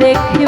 দেখি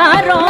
ধারণ